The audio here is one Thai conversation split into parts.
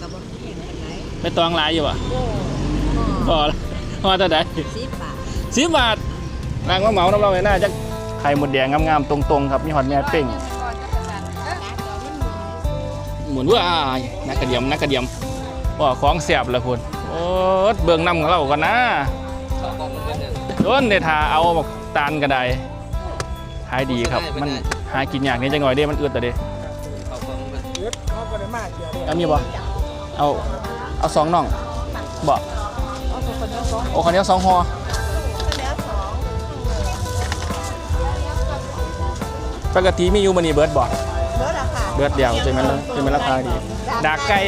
กับบ่เพียงกันไหนไปตองหลายอยู่อะโอ้พอละพอเท่าไหร่สิบบาทสิบบาทนางมะเหมาน้ำเราไว้หน้าจะไข่หมดแดงงามๆตรงๆครับมีหอดแม่เป้งหมุนว่านักกระเดียมนักกระเดียมว่าของเสียบละคุณโอ้ยเบิ่งน้ำของเราก่อนนะโดนเดทาเอาบอกตาลกระไดขายดีครับ มันหากินยากนี่จังหน่อยเด้มันอึดแต่เด้เขาก็ได้มากเกี่ยวเอามีบ่ เอาเอาสองน่องบ่โอ้คนเดียวสองห่อปกติมีอยู่มันนี่เบิร์ดบ่เบิดอะค่ะเบิร์ดเดียวจะมันจะมันราคาดีดากไก่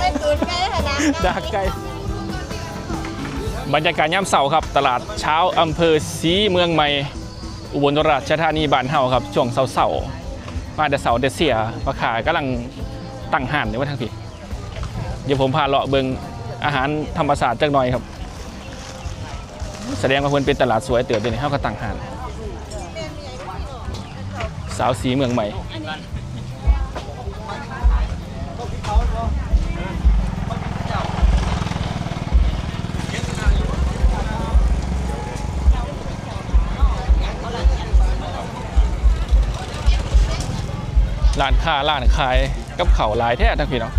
ไม่ตื่นไก่ค่ะนะดากไก่บรรยากาศย่ำเสาร์ครับ ตลาดเช้าอำเภอศรีเมืองใหม่ อุบลราชธานีบ้านเฮาครับช่วงเสาร์ๆมาแต่เสาร์แต่เสียราคากำลังตั้งห่านอยู่ว่าทางพี่ เดี๋ยวผมพาเลาะเบิงอาหารธรรมศาสตร์จักหน่อยครับ แสดงว่าเพิ่นเป็นตลาดสวยเติบเดี๋ยวนี้เฮาก็ตั้งห่านสาวสีเมืองใหม่ร้านค้าร้านขายกับเข่าลายแท้ทั้งพี่น้อง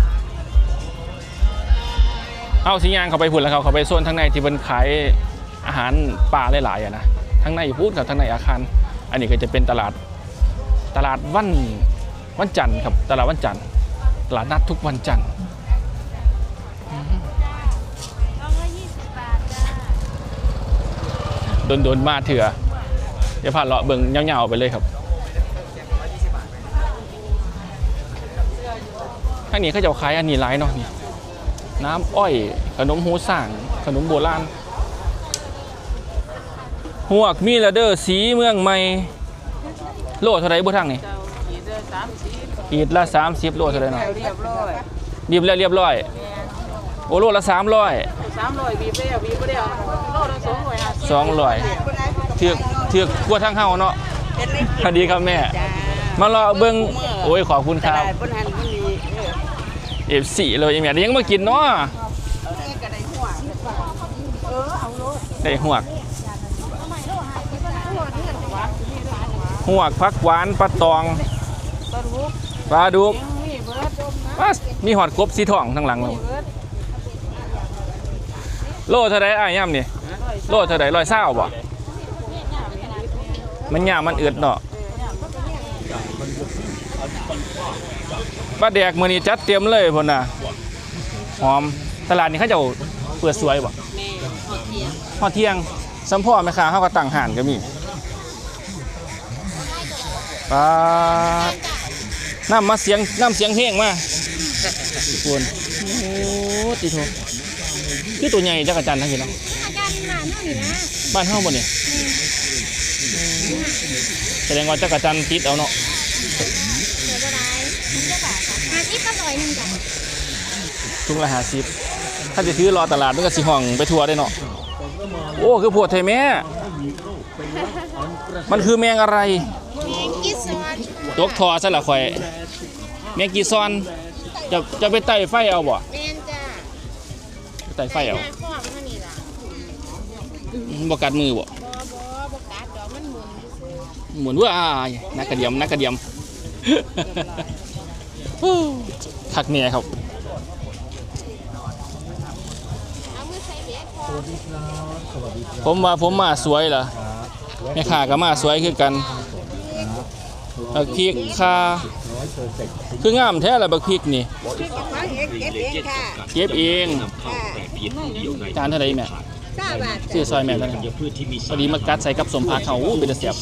เอาสิยางเขาไปพุ่นแล้วเขาเขาไปโซนทั้งในที่เป็นขายอาหารป่าหลายๆอะนะทั้งในพูดกับทั้งในอาคาร อันนี้ก็จะเป็นตลาดตลาดวันวันจันทร์ครับตลาดวันจันทร์ตลาดนัดทุกวันจันทร์โดนโดนมาเถื่อเดี๋ยวพาเลาะเบิ่งเงาๆไปเลยครับทางนี้เขาจะขายอันนี้หลายเนาะนี่ น้ำอ้อย ขนมหูสั่งขนมโบราณหวกมีละเดอร์สีเมืองใหม่ โลเท่าไรบ่ทางนี่เจ้าขีดสามสีอีดละ30โลเท่าไรเนาะเรียบร้อยบีบแล้วเรียบร้อย โอโลละ300สามร้อยบีบแล้วบีบไปแล้วโลละสองร้อยห้าสิบ200เทือกเทือกกลัวทางเฮาเนาะสวัสดีครับแม่จ้ามาเลาะเบิ่งโอ้ยขอบคุณตครับ ลาดบนหันบนนี้ เออ F4 เลยแม่ยังมากินเนาะเอาได้หวเออเอาโลดได้หวกหวกพักหวานปลาตองต้นบุกปลาดุกมีหอดกบสีทองทั้งหลังเลยโลเท่าไรอ้ายย่ำนี่โลเท่าไรร้อยเศร้าบ่มันยามมันอืดเนาะ ปลาแดกมือนี้จัดเตรียมเลยพ่นน่ะหอมตลาดนี้เขาเจะเปิดสวยบ่แม่หอดเทียงฮอดเที่ยงสัมพ่อแม่ค้าเขาก็ตั้งห่านก็มีปลาน้ำมาเสียงน้ำเสียงเพลงมาคุณโอ้ติโทคือตัวใหญ่จักรจันทร์ทั้งนี้เนาะอาจารย์หลานเท่านี้นะบ้านเฮาบ่เนี่ยแสดงว่าจักรจันทร์ติดเอาเนาะ ถุงละห้าสิบถ้าจะซื้อรอตลาดมันก็สิห้องไปทัวร์ได้เนาะโอ้คือพวดไทยแม่ มันคือแมงอะไรแมงกิซอนตกทอซะละข่อย แมงกีซอน จะจะไปไต่ไฟเอาบ่แมนจ้ะไปไต่ไฟเอาหน้าข้อมันเท่านี้ล่ะบ่กัดมือบ่บอบอบกัดดอกมันหมุนซื่อหมุนว่านักกระเดียมนักกระเดียม คักเนี่ยครับเอามือใส่เบ็ดพอผมว่าผมมาสวยเหรอแม่ค้าก็มาสวยคือกันบักพริกค่าคืองามแท้ละบักพริกนี่ฟังเองเก็บเองค่ะเก็บเองค่ะจานเท่าไหร่แม่เก้าบาทซื้อซอยแม่กันพอดีมากัดใส่กับสมผักเขาอู้เป็นตาเสียบ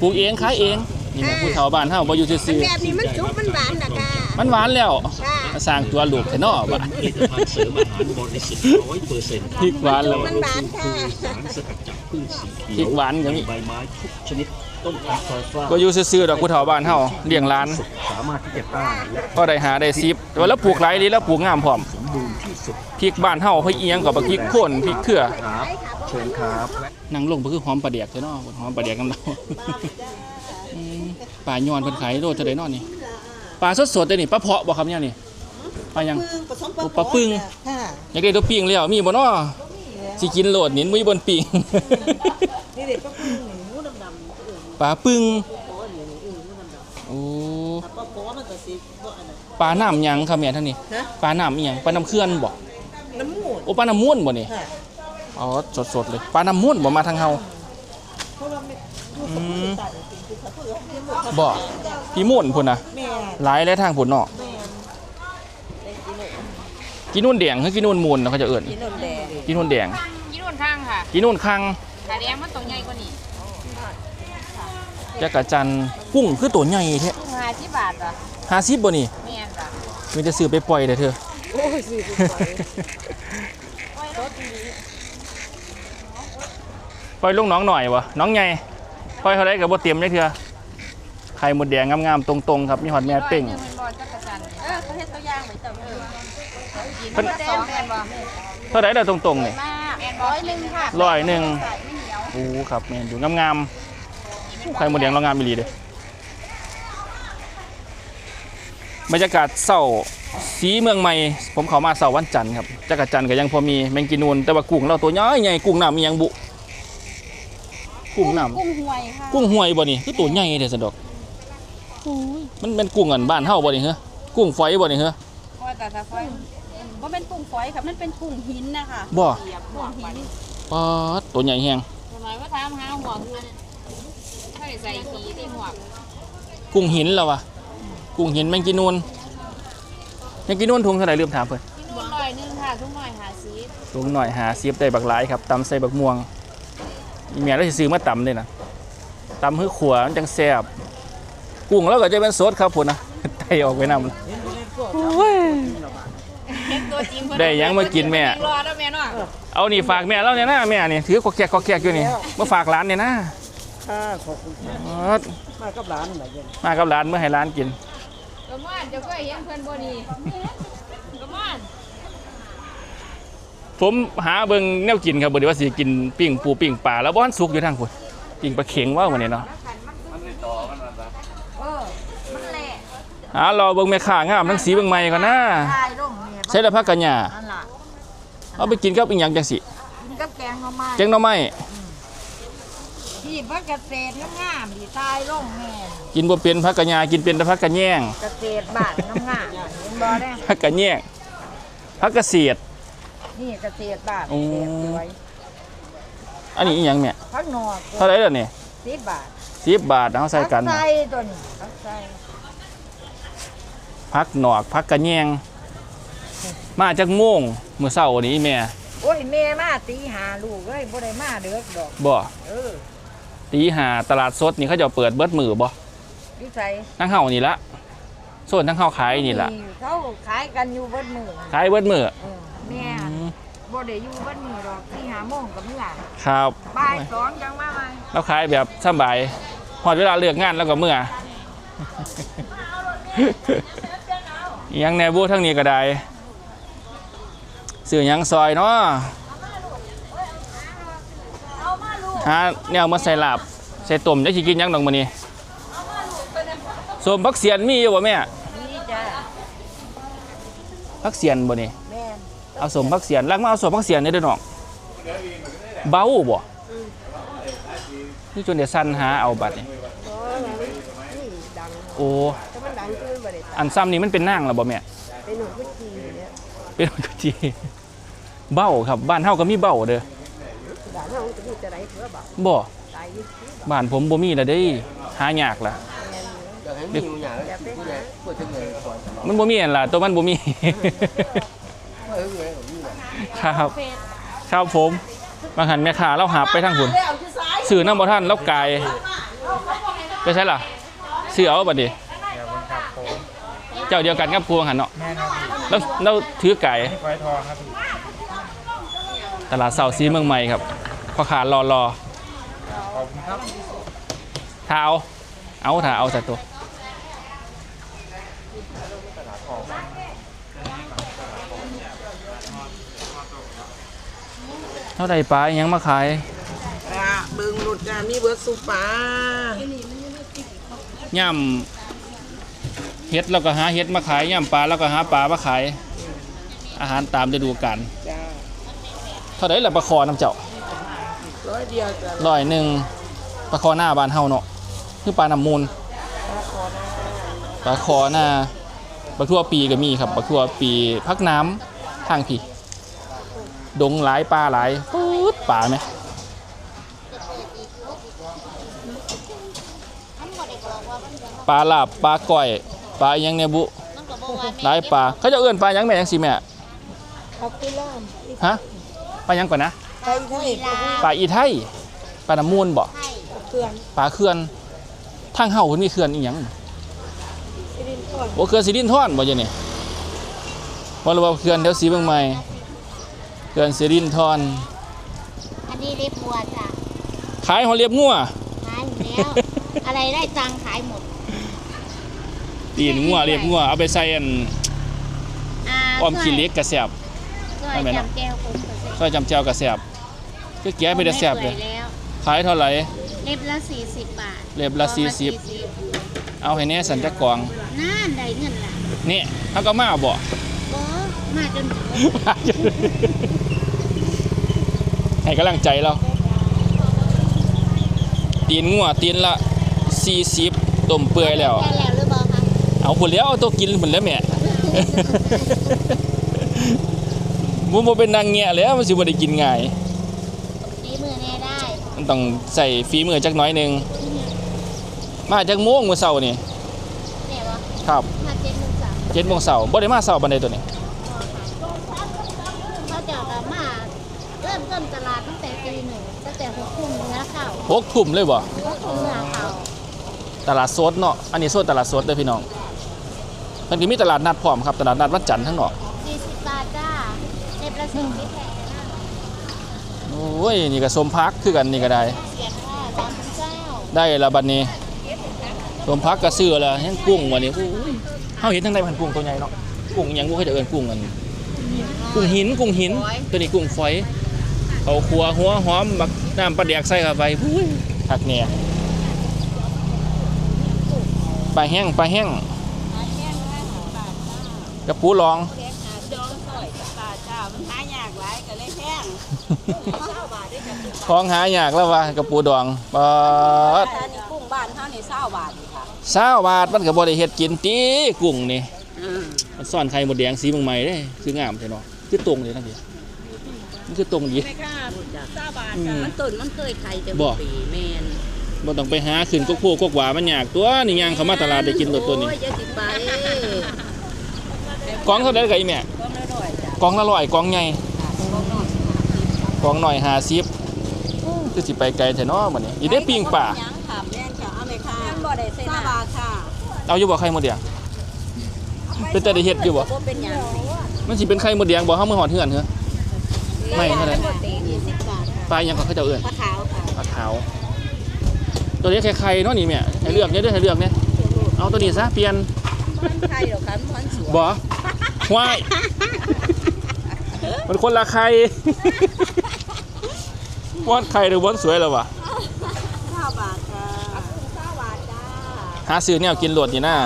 ปลูกเองขายเองนี่แม่ผู้เฒ่าบ้านเฮาบ่อยู่ซื่อแบบนี้มันสุกมันหวานนะค่ะๆ มันหวานแล้วค่ะมาสร้างตัวลูกแท้เนาะบ่ผลิตภัณฑ์เสริมอาหารบริสุทธิ์ร้อยเปอร์เซ็นต์พริกหวานแล้วมันหวานค่ะสารสกัดจากพืชสีเขีพริยวกหวานก็มีใบไม้ทุกชนิดต้นอัลฟาฟาบ่อยู่ซื่อๆดอกผู้เฒ่าบ้านเฮาเลี้ยงหลาน สามารถที่จะต้านและก็ได้หาได้ซิบแต่ว่าแล้วปลูกหลายดีแล้วปลูกงามพร้อมสมบูรณ์ที่สุดพริกบ้านเฮาเฮ้ยเอียงกับบักพริกโคนพริกเขือครับเชิญครับนั่งลงก็คือหอมปลาเดียกเด้อเนาะหอมปลาเดียกกันเราอืมปลาย้อนเพิ่นขายโลเท่าใดเนาะนี่ ปลาสดๆเด้อนี่ปลาเพาะบ่ครับเนี่ยนี่ปลายัง ปึ้งผสมโอ้ปลาปึ้ง ค่ะอยากได้ตัวปิ้งแล้วมีบ่เนาะสิกินโหลดนินมุ้ยบนปิ้ง นี่เด็กปลาปึ้งนี่หูดำๆเออปลาปึ้งโอ้ยนี่เออหูดำโอ้ๆถ้าปลาโป๊มันก็สิบ่อันนั้นปลาน้ำหยังครับแม่ท่านนี่ฮะปลาน้ำอีหยังปลาน้ำเขื่อนบ่น้ำมูดโอ้ปลาน้ำม้วนบ่นี่ค่ะอ๋อสดๆเลยปลาน้ำม้วนบ่มาทางเฮาเพราะว่าไม่ดูส อืมุนมไพรจริงๆคือเขาเพิ่งเอาเพิ่งหมดบ่พี่ม้วนพุ่นน่ะแม่หลายแล้วทางพุ่นเนาะแม่ได้กินเลยกินนู่นแดงคือกินนู่นมูลเขาจะเอิ้นกินนมแดงกินนู่นแดงยี่รุ่นข้างค่ะกินนู่นคังขาแดงมันตัวใหญ่กว่านี้จักรจันทร์กุ้งคือตัวใหญ่แท้กุ้งห้าสิบบาทเหรอ50บ่นี่แม่นจ้ะมีแต่ซื้อไปปล่อยเด้อเธอ โอ้ยสิไปปล่อยปล่อยลงหน้องหน่อยวะน้องใหญ่ ปล่อยเขาได้กับบ่เตรียมได้เถื่อไข่หมดแดงงามๆตรงๆครับมีหอดแม่เป้งร้อยหนึ่งเป็นบอลจักรจันทร์เออเขาเฮ็ดตัวอย่างไว้แต่เออกินเพิ่นมาสองแม่นบ่เท่าไหร่เด้อตรงๆนี่มากแม่นร้อยหนึ่งค่ะร้อยหนึ่งโอ้ครับแม่นอยู่งามๆไข่หมดแดงเรางามอีหลีเด้บรรยากาศเศร้าสีเมืองใหม่ ผมเข้ามาเสาร์วันจันทร์ครับจักรจันทร์ก็ยังพอมีแมงกินูนแต่ว่ากุ้งเราตัวใหญ่ใหญ่กุ้งน้ำมีหยังบุ กุ้งน้ำกุ้งหวยค่ะกุ้งห้วยบ่นี่คือตัวใหญ่เด้อสะดอกมันเป็นกุ้งอันบ้านเฮาบ่นี่เหรอกุ้งฝอยบ่นี่เหรอเพราะว่าแต่ถ้าไฟว่าเป็นกุ้งฝอยค่ะมันเป็นกุ้งหินนะคะบ่เหยียบหัวกุ้งไปหินปาดตัวใหญ่แฮงทำไมว่าถามหาหัวเงินให้ใส่ขีที่หัวกุ้งหินแล้ววะกุ้งหินแมงกินูนแมงกินูนถุงเท่าไหร่ลืมถามเพิ่นกินบุญร้อยหนึ่งค่ะทุกหน่อยหาซีดถุงหน่อยหาซีบได้บักหลายครับตำใส่บักม่วง อีเมียเราสิซื้อมาตำเลยนะตำฮื้อขัวมันจังแซ่บกุ้งแล้วก็จะเป็นสดครับพุ่นนะไตออกไปนำเห็นตัวจริงเพิ่นได้หยังมากินแม่รอแล้วแม่เนาะเอานี่ฝากแม่เราเนี่ยนะแม่นี่ถือขอแกกขอแกกอยู่นี่มาฝากร้านเนี่ยนะค่ะขอบคุณค่ะอ๋อมากับร้านไหนเย็นมากับร้านเมื่อให้ร้านกินกระม่อนเดี๋ยวก็เห็นเพิ่นบ่นี่กระม่อน ผมหาเบิ่งแนวกินครับบ่ได้ว่าสิกินปิ้งปูปิ้งปลาแล้วบ่ทันสุกอยู่ทางพุ่นปิ้งปลาเข็งว่าวันนี้เนาะเออมันแหละหารอเบิ่งแม่ค้างามทั้งสีเบิ่งใหม่ก่อนนะตายลงแม่ใส่ละพักกัญญานั่นล่ะเอาไปกินกับอีหยังจังสิกินกับแกงหน่อไม้แกงหน่อไม้ที่พักเกษตรงามๆที่ตายลงแม่กินบ่เป็นพักกัญญากินเป็นแต่พักกะแยงเกษตรบ้านงามๆเห็นบ่ได้พักกะแยงพักเกษตร นี่เกษตรบ้านโอ้ เกษตรสวยอันนี้อีหยังเนี่ยพักหนอกเท่าไหร่ล่ะนี่สิบบาท10บาทเอาใส่กันพัใส่ตัวนี้พักใส่พักหนอกพักกะแยง มาจากโมงมื้อเช้านี้แม่โอ้ยแม่มาตีหาลูกเอ้ยบ่ได้มาเด้อดอก บ่เออตีหาตลาดสดนี่เขาจะเปิดเบิดมือบ่อยู่ไสทั้งเฮานี่ละส่วนทั้งเฮาขายนี่ละเขาขายกันอยู่เบิดมื้อขายเบิดมือเออแม่ บ่ได้อยู่เบิดมื้อดอกที่หาโมงก็มื้อครับ บ่ายสองจังมาใหม่เราขายแบบสำบายหอดเวลาเลือกงานแล้วก็เมื่อ อิหยังแหนบูทั้งนี้ก็ได้สื่อหยังซอยเนาะหาแนวมาใส่ลาบใส่ต้มจะสิกินหยังดอกมื้อนี้ส้มพักเสียนมีอยู่บ่แม่นี่จ้ะพักเสียนบ่นี่แม่น เอาสมพักเสียนลักมาเอาสมพักเสียนนี่เด้อน้องเบาบ่นี่จนเดี๋ยวสั้นหาเอาบัดนี่นี่ดังโอ้แต่มันดังขึ้นบ่ได้อันซ้ำนี่มันเป็นนางแล้วบ่แม่เป็นหนุ่มผู้จีเนี่ยเป็นกุจีเบ้าครับบ้านเฮาก็มีเบ้าเด้อด่านเฮาจะมีจะไรเพื่อบ่บ่ตายอยู่บ้านผมบ่มีแล้วเด้หายากล่ะอย่าไปหามันบ่มีอันล่ะตัวมันบ่มี ครับครับผมบางหันแม่ค้าเราหาบไปทางพุ่นซื้อน้ำบ่ทันแล้วกายไปใช่ล่ะซื้อเอาบัดนี้เจ้าเดียวกันกับพวงหันเนาะแล้วแล้วถือไก่ตลาดเสาซีเมืองใหม่ครับพ่อขารอรอถ้าเอาเอาถ้าเอาใส่ตัว ท่าใดปลาอิหยังมาขายลาเบิงหลุดจ้ามีเบิดสุปลาย่ำเฮ็ดแล้วก็หาเฮ็ดมาขายย่ำปลาแล้วก็หาปลามาขาย อาหารตามฤดูกาลจ้าเท่าไดล่ะปลาคอน้ำเจ้าร้อยเดียวจ้ะร้อยหนึ่งปลาคอหน้าบ้านเฮาเนาะคือปลาน้ำมูลปลาคอหน้าปลาทั่วปีก็มีครับปลาทั่วปีพักน้ำทางพี่ ดงหลายปลาหลายปุ๊ดปลาไหมปลาลาบปลาก้อย ปลาอิหยังเนี่ยบุหลายปลาเขาจะเอื้อนปลาหยังแม่ยังสิแม่ขอบคุณล่ามฮะปลาหยังก่อนนะไปทะเลปลาปลาอีไทยปลาน้ำมูลบ่เขื่อนปลาเขื่อนทางเฮาเพิ่นมีเขื่อนอีหยังสิรินทรโอ้เขื่อนสิรินธรบ่จ้ะนี่บ่รู้ว่าเขื่อนแถวสีเมืองใหม่ เขื่อนสิรินธรอันนี้เรียบบัวจ้ะขายหัวเรียบงัวขายอยู่แล้ว อะไรได้ตังค์ขายหมดตีนงัวเรียบงัวเอาไปใส่อันอ่าอ้อมขี้เหล็กกระแสบช่วยไม่แม่นเนาะจำแก้วคุ้มกับเซ็ซอยจำแจวกระแสบคือแกะไปได้แสบเลยแล้วขายเท่าไหร่เล็บละสี่สิบบาทเล็บละกอง40เอาให้แน่สันจักกองน่านได้เงินละนี่เฮาก็มาบ่ก็ มาจนถึงให้กำลังใจเรา ตีนงัวตีนละ40ต้มเปื่อยแล้วได้แล้วหรือเปล่าคะเอาผลแล้วเอาตัวกินผลแล้วแม่ มุมเป็นนางเงี้ยแล้วมันสิบ่ได้กินง่ายนี่มือแน่ได้มันต้องใส่ฝีมือจักหน้อยหนึง มาจากโมงมื้อเช้านี่เนี่ยบ่ครับ มาเจ็ดโมงสาม7โมงเช้าบ่ได้มาเช้าปานใดตัวนี้ เขาจะแบบมาเริ่มต้นตลาดตั้งแต่ตีหนึ่งตั้งแต่หกทุ่มเนื้ อข้าว6ทุ่มเลยบ่หกทุ่มเนื้อข้าวตลาดสดเนาะอันนี้โซนตลาดสดเด้อพี่น้องมันก็มีตลาดนัดพร้อมครับตลาดนัดวันจันทร์ทั้งเนาะสี่สิบบาทจ้าเล็บละสี่สิบแพงนะโอ้ยนี่ก็สมพักคือกันนี่ก็ได้เสียค่าสามสิบเก้าได้ละบัดนี้สมพักก็ซื้อละยังกุ้งวันนี้โอ้ยเฮาเห็นทั้งใดพันกุ้งตัวใหญ่เนาะกุ้งอิหยังบ่เคยจะเอิ้นกุ้งกันกุ้งหินกุ้งหินตัวนี้กุ้งฝอย เขาครัวหัวหอมบักน้ำปลาแดกใส่เข้าไปอุ้ยคักเนี่ยปลาแห้งปลาแห้งกระปูรองจองซอยกับปลาจ้ามันหายากหลายก็เลยแพงของหายากแล้วว่ากระปูดองปลาอันนี้กุ้งบ้านเฮานี่20บาทนี่ค่ะสาวบาทมันก็บ่ได้เฮ็ดกินติกุ้งนี่อืมมันซ่อนไข่มดแดงสีเมืองใหม่เด้คืองามแท้เนาะคือตรงเลยทั้งทีมัน คือตรงดี ไม่ค่า20บาทจ้ะมันต้นมันเคยไข่จะบ่ ปีแม่นบ่ต้องไปหาขึ้นกกโพกกหวามันยากตัวนี่ย่างเข้ามาตลาดได้กินตัวตัวนี้โอ้ยอย่าสิไปกล่องเท่าไดก็อีแม่ก็ไม่ร่อยจ้ะกล่องละร้อยกล่องใหญ่ก็น้อยกล่องหน่อย50คือสิไปไกลแท้เนาะบัดนี้อีได้ปิ้งป่ายังค่ะแม่นค่ะเอาไหมค่ะยังบ่ได้ใส่บาทค่ะเอาอยู่บ่ไข่มดแดงเป็นแต่ได้เฮ็ดอยู่บ่ บ่เป็นหยังมันสิเป็นไข่มดแดงบ่เฮามื้อฮอดเฮือนเหรอ ไม่เท่าไหร่บ่ตี20บาทค่ะปลาอิหยังก็เขาเจ้าเอิ้นปลาขาวค่ะปลาขาว ตัวนี้ไข่ๆเนาะนี่แม่ให้เลือกเนี่ยเด้อให้เลือกเนี่ยเอาตัวนี้ซะเปลี่ยนมันไข่หรอกค่ะมันสวยบ่ควายมันคนละไข่วอนไข่หรือวอนสวยแล้ววะ9บาทค่ะ9บาทจ้าหาซื้อแนวกินโหลดนี่นะ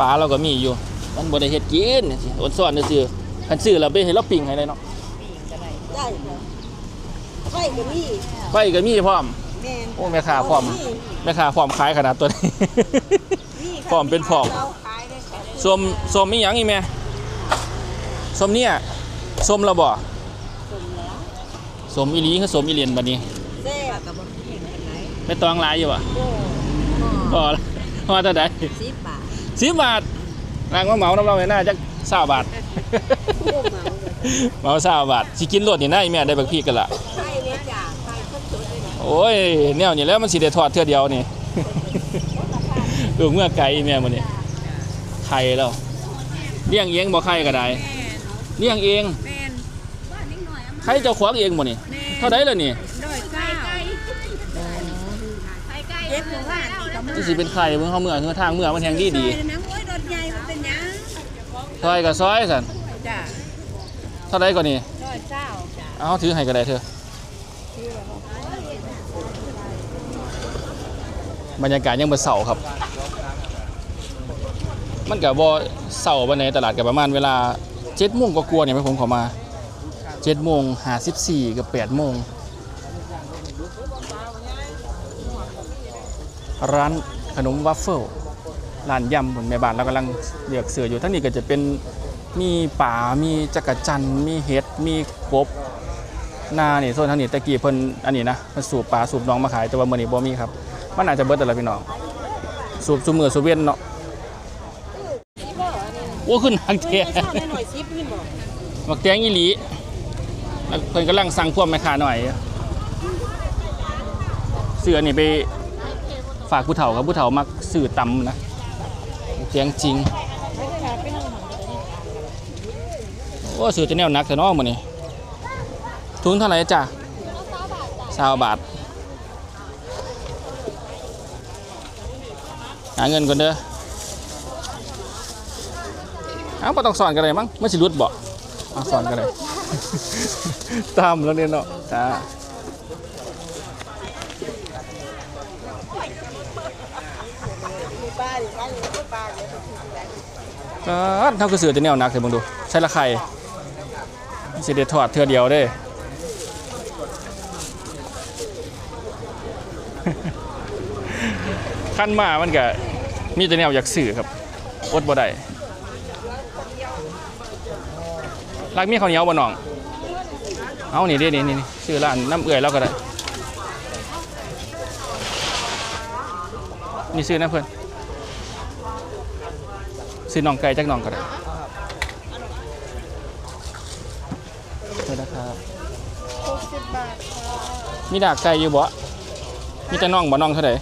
ปลาเราก็มีอยู่ มันบ่ได้เฮ็ดกินสิอดซ่อนซื่อๆ คันซื้อเราไปเฮ็ดเราปิ้งให้เลยเนาะได้ค่ะไข่ก็มีไฟก็มีพร้อม แม่นโอ้แม่ค้าพร้อมแม่ค้าพร้อมขายขนาดตัวนี้พร้อมเป็นพร้อมเราขายได้ค่ะส้มส้มอีหยังอีแม่ส้มเนี่ยส้มและบ่ส้มอีหลีคือส้มอีเหรียญบัดนี้แซ่บกับบ่เห็นกันไหนไม่ต้องหลายอยู่บ่โอ้พอละพอเท่าใด10บาทสิบบาทรางมาเหมาน้ำเราไม่น่าจะสาบาทโอ้เหมาเลยเหมาสาบาทสิกินรวดนี่น่าอีแม่ได้บักพี่กันละไข่เนี่ยจ้ะไข่ก็สดเลยนะโอ้ยแนวนี่แล้วมันสิได้ทอดเทื่อเดียวนี่ลูกเมื่อไก่อีแม่มันนี่ไข่แล้วเลี้ยงเองบ่ไข่ก็ได้เลี้ยงเองแม่นบ้านนิดหน่อยเอามาไข่เจ้าขวางเองบ่นี่เท่าไดล่ะนี่ด้อยเก้าเย็บถึงว่านี่ก็มานี่สิเป็นไข่เบิ่งเฮาเมื่อเฮือทางเมื่อมันแฮงดีดี ซอยก็ซอยสั่นจ้ะเท่าไดก็นี่ร้อยเก้าจ้ะเอาถือให้ก็ได้เถอะบรรยากาศยังบ่เศร้าครับ มันกับบ่เศร้าวันไหนตลาดกับประมาณเวลาเจ็ดโมงก็กลัวาๆเนี่ยผมเขอมาเจ็ดโมงห้าสิบสี่กับแปดโมงร้านขนมวัฟเฟิล ร้านยำบนแม่บ้านเรากำลังเลือกเสืออยู่ทั้งนี้ก็จะเป็นมีป่ามีจักรจันทร์มีเห็ดมีกบนานี่โซนทางนี้ตะกี้เพิ่นอันนี้นะเพิ่นสูบปลาสูบน้องมาขายแต่ว่ามื้อนี้บ่มีครับมันอาจจะเบิดแต่ละพี่น้องสูบซุมือสูบเวียนเนาะโอ้ขึ้นหางแท้ชอบหน่อยซิปขึ้นบอกบักแตงอีหลีแล้วเพิ่นกำลังสั่งพวกแม่ค้าหน่อยเสื้อนี่ไปฝากผู้เฒ่าครับผู้เฒ่ามักซื้อตำนะ บักแตงจริง โอ้ซื้อจะแนวนักแต่น้องมื้อนี้ทุนเท่าไหร่จ้ะสาวบาทหาเงินก่อนเด้อเอาบ่ต้องสอนกันเลยมั้งไมันสิรุดบ่เอาสอนกันเลยตามแล้วเนี่ยเนาะจ้า เท่าคือเสือจะแนวหนักเถอะมึงดู ใช้ละไข่สิเดทอดเทือเดียวเด้ขั้นมามันก็มีแต่แนวอยากสื่อครับอดบ่ได้รักมีข้าวเหนียวบ่น้อง เอานี่เด้นี่นี่นี่ชื่อร้านน้ำเอื่อยเราก็ได้ นี่ซื้อนะเพื่อน ซื้อน้องไก่จากน้องก็ได้เท่าไหร่ครับมีดากไก่อยู่บ่มีแต่น้องบ่น้องเท่าไหร่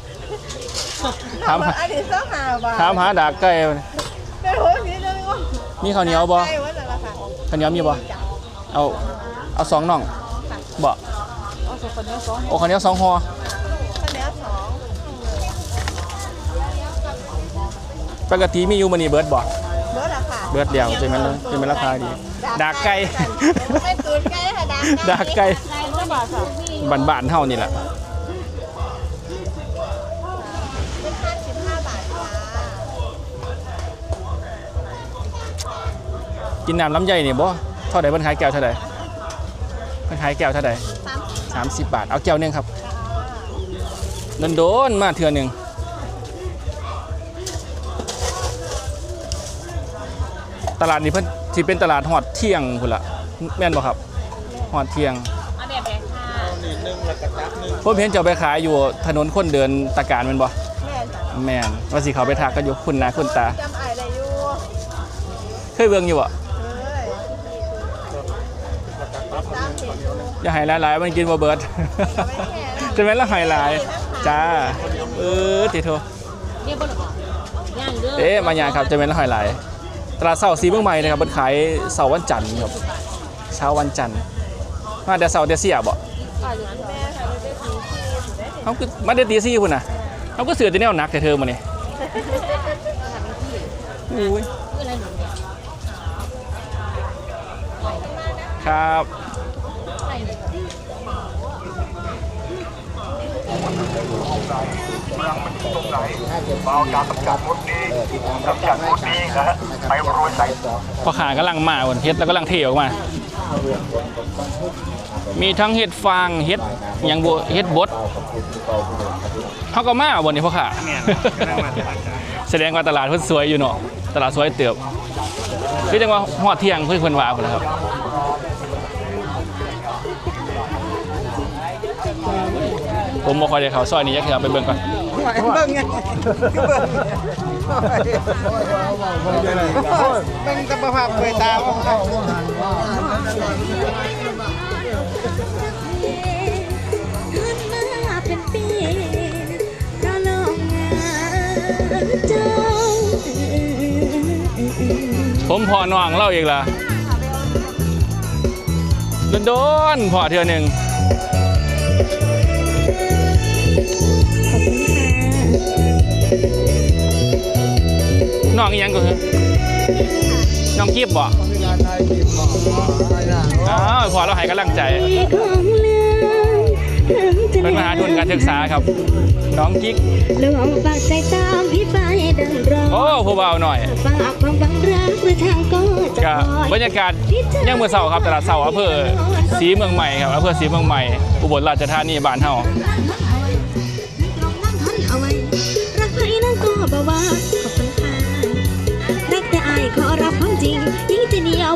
ถามหาอันนี้ต้องหาบาทถามหาดากไก่เป็นหัวสีนึงว่ามีข้าวเหนียวบ่ใช่ว่าแต่ละค่ะข้าวเหนียวมีบ่เอาเอาสองน่องบ่เอาสองคนนี้สองโอ้ข้าวเหนียวสองห่อ ปกติมีอยู่มื้อนี้เบิร์ดบ่เบอร์ละค่ะเบิร์ดเดียวจะเป็นจะเป็นราคาดีดากไก่ไม่ตูนไก่ค่ะดาดากไก่ไก่ก็บาทค่ะบ้านๆเฮานี่แหละเป็นห้าสิบห้าบาทค่ะกินน้ำลำไยนี่บ่เท่าใดเพิ่นขายแก้วเท่าใดเพิ่นขายแก้วเท่าใดสามสิบ30บาท เอาแก้วหนึงครับโดนๆมาเทื่อหนึง ตลาดนี้เพิ่นสิเป็นตลาดฮอดเที่ยงพุ่นล่ะแม่นบ่ครับฮอดเที่ยงเอาแบบแบงค่ะผมเห็นเจ้าไปขายอยู่ถนนคนเดินตะการแม่นบ่แม่จ้ะแม่นว่าสิเขาไปทักกันอยู่คุณหนาคุณตา จำไอ้ได้อยู่เคยเบิ่งอยู่บ่เฮ้ยสามสิบอย่าให้หลายๆมันกินบ่เบิดจะแม่นละให้หลายจ้าเออติโท เนี่ยบนหรอย่างเด้อเอ๊ะมาหยังครับจะแม่นละให้หลาย ตลาดเสาร์สีเมืองใหม่นะครับเพิ่นขายเสาร์วันจันทร์ครับเช้าวันจันทร์มาแต่เสาร์แต่เสียบ่แม่ค่ะเฮาคือมาแต่ตี4พุ่นะเฮาก็เสือต่แนวหนักแต่เธอมื้อนี้อุ้ยครับเมืองมันอะไรหนูเนี่ยครับ ไก่เลยพอขากำลังมาวันเฮ็ดแล้วกำลังเทออกมา มีทั้งเห็ดฟางเห็ดหยังบ่เห็ดบดเขาก็มาวันนี้พ่อขาแสดงว่าตลาดเพิ่นสวยอยู่เนาะตลาดสวยเติบคือจังว่าฮอดเที่ยงเพิ่นเพิ่นว่าพุ่นล่ะครับผมบ่ค่อยได้เข้าซอยนี้จักเทื่อไปเบิ่งก่อน เบิ่งไงเบิ่งเบิ่งกับภาพเคยตาว่าขึ้นมาเป็นปีเพราะโรงงานเจ้าผมพอน้องเล่าอีกล่ะโดนๆพอเทื่อหนึง น้องอีหยังก็คือน้องกีบบ่อ้าวพอเราให้กำลังใจของเลืองเป็นมหาทุนการศึกษาครับ น้องกิ๊กลวงปากใจตามพี่ไปดังรอโอ้ผู้เบาหน่อยฝากความบังรักเมื่อทางก็จะก็คอยบรรยากาศยังเมื่อเสาร์ครับตลาดเสาร์อำเภอศรีเมืองใหม่ครับอำเภอศรีเมืองใหม่ อุบลราชธานีบ้านเฮา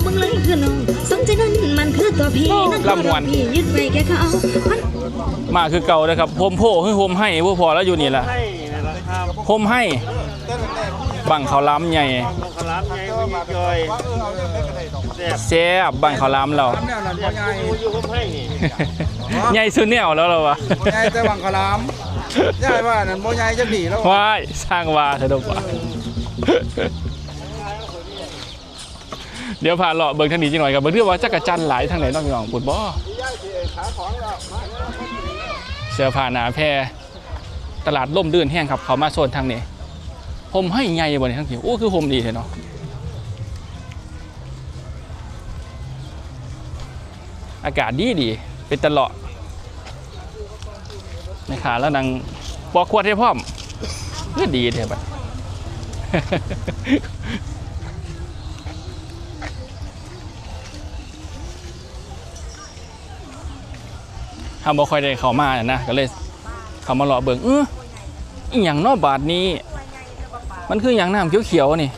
เหนียวมึงเลยคือน้องสมใจนั้นมันคือตัวพี่นั่นก็รักพี่ยึดไว้แค่เขามันมาคือเก่าเลยครับโฮมโพคือโฮมให้ผู้พอแล้วอยู่นี่แหละโฮมให้บังเขาวหล้ำใหญ่แซ่บบังเขาวหล้ำเราแนวนั้นบ่ใหญ่ใหญ่สุดแนวแล้วเราวะใหญ่แต่วังขลามใหญ่ว่านั่นบ่ใหญ่จะดีแล้วว้ายสร้างวาเถอะดอกว่า เดี๋ยวพาเลาะเบิ่งทางนี้จังหน่อยครับเบิ่งเรื่องว่าจักรจันหลายทางไหนน้องพี่น้องปุดบ่เสื้อผ้าหนาแพรตลาดล่มลื่นแห้งครับเขามาโซนทางนี้ผมให้ใหญ่บ่เนี่ยทั้งทีโอ้คือผมดีเถอะเนาะอากาศดีดีเป็นตลอดในขาแล้วนังปอกขวดให้พร้อมเพื่อดีเถอะบัด ทำบ่ค่อยได้เข้ามาน่ะนะก็เลยเข้ามารอเบิ่งเอออีหยังเนอบาทนี้ มันคือหยังน้ำเขียวๆนี่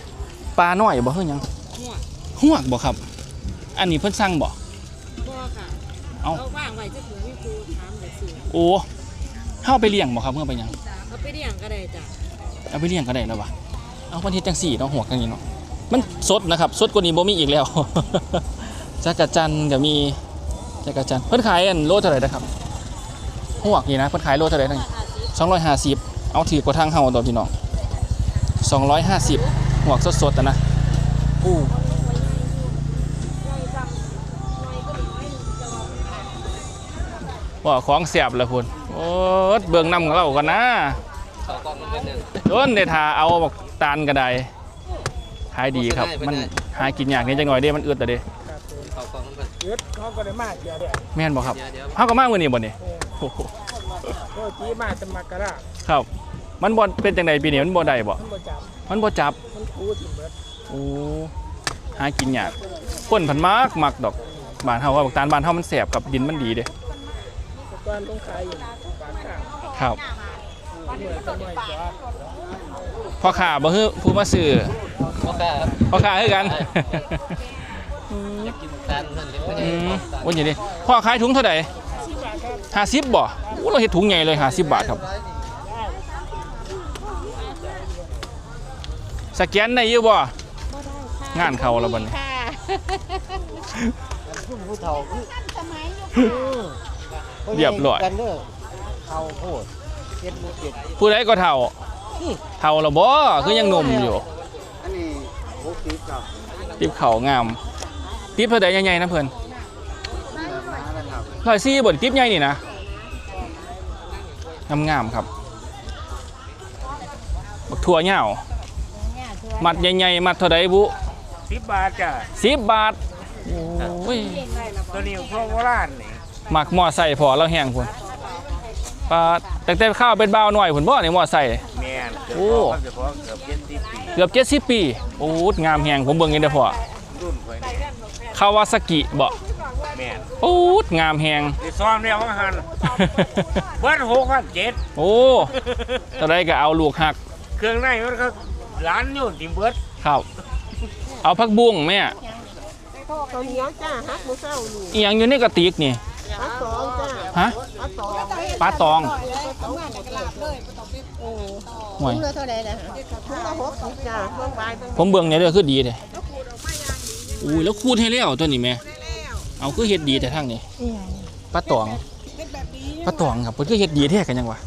ปลาน้อยบ่คือหยังหวกบ่ครับ อันนี้เพิ่นสั่งบ่บ่ค่ะเอ้าเราว่างไว้จะถือวิปูถามเลยสิโอ้เฮาเอาไปเลี้ยงบ่ครับเพื่อไปหยังเอาไปเลี้ยงก็ได้จ้ะเอาไปเลี้ยงก็ได้แล้ววะเอาพันทิตจังสี่เนาะหัวกจังนี้เนาะมันสดนะครับสดกว่านี้บ่มีอีกแล้วจักรจันทร์ก็มีจักรจันทร์เพิ่นขายอันโลเท่าไหร่นะครับ หัวกนี่นะเพิ่นขายโลเท่าไหร่นั่นสองร้อยห้าสิบเอาถือกว่าทางเฮาตัวพี่น้องสองร้อยห้าสิบหัวกสดๆอะนะอู้ว่าของเสียบละคุณโอ้เบิ่งนำของเราก่อนนะโดนได้ทาเอาบอกตาลกระไดขายดีครับ มันหากินยากนี่จังหน่อยเด้มันอึดแต่เด้ยึดเขาก็ได้มากเดี๋ยวเดี๋ยวแม่นบ่ครับเฮาก็มามื้อนี้บ่เนี่โอ้โห โอ้จีมาจะมากระดาครับ มันบ่เป็นจังไดปีนี้มันบ่ได้บ่มันบ่จับมันบ่จับมันกูถิ่มเบิดโอ้หากินยากคนผันมากมักดอกบ้านเฮาว่าบักตาลบ้านเฮามันแสบกับดินมันดีเด้ก่อนต้องขายอยู่ปากข้างครับเหนื่อนื่อยกว่าพ่อค้าบ่ฮือผู้มาซื้อพ่อค้าคือกันอืมโอ้ยนี่ดิพ่อขายถุงเท่าไหร่ ใด50บ่โอ้เราเฮ็ดถุงใหญ่เลย50บาทครับ สแกนได้อยู่บ่งานเขาแล้วบัดนี้เรียบร้อยกันเด้อเขาโพดเจ็ดโมงเจ็ดผู้ใดก็เท่าเท่าแล้วบ่คือยังหนุ่มอยู่อันนี้หกสิบกับติบเขางามติบเท่าใดใหญ่ๆนะเพิ่นมาแล้วค รับร้อยสี่บนติบใหญ่นี่นะงามๆครับบักถั่วเหย้ามัดใหญ่ๆมัดเท่าใดบุสิบบาทจ้ะ10บาทโอ้ยตัวนี้พ่อโบราณนี่มักมอไซค์พอเราแห้งพุ่นปลาแต่แต่ข้าวเป็นบ่าวหน่อยพุ่นบ่นี่มอไซค์แม่นโอ้เฉพาะเกือบเจ็ดสิบปีเกือบ70ปีโอ้ยงามแหงผมเบิ่งนี่เด้อพ่อรุ่นไว้นี่คาวาซากิบ่ แม่นโอ้ยงามแหงได้ซ้อมแล้วว่าหันเบิดหกพันเจ็ดโอ้ตอนใดก็เอาลูกหักเครื่องในมันก็ร้านอยู่ติมเบิดครับ เอาผักบุ้งแม่ข้าวเหนียวจ้าฮักหมูเศร้านี่อีหยังอยู่ในกระติกนี่ ฮักสองจ้าฮะ ฮักสองปลาตองห่วย ถุงละเท่าไหร่ล่ะถุงละหกสิบจ้าเบิ่งบายเบิ่งผมเบิ่งเนี่ยเด้อคือดีเด้อุ้ยแล้วคูดให้แล้วตัวนี้แม่ เอาคือเฮ็ดดีแต่ทางนี้ปลาตองปลาตองครับเพิ่นคือเฮ็ดดีแท้กันยังวะเ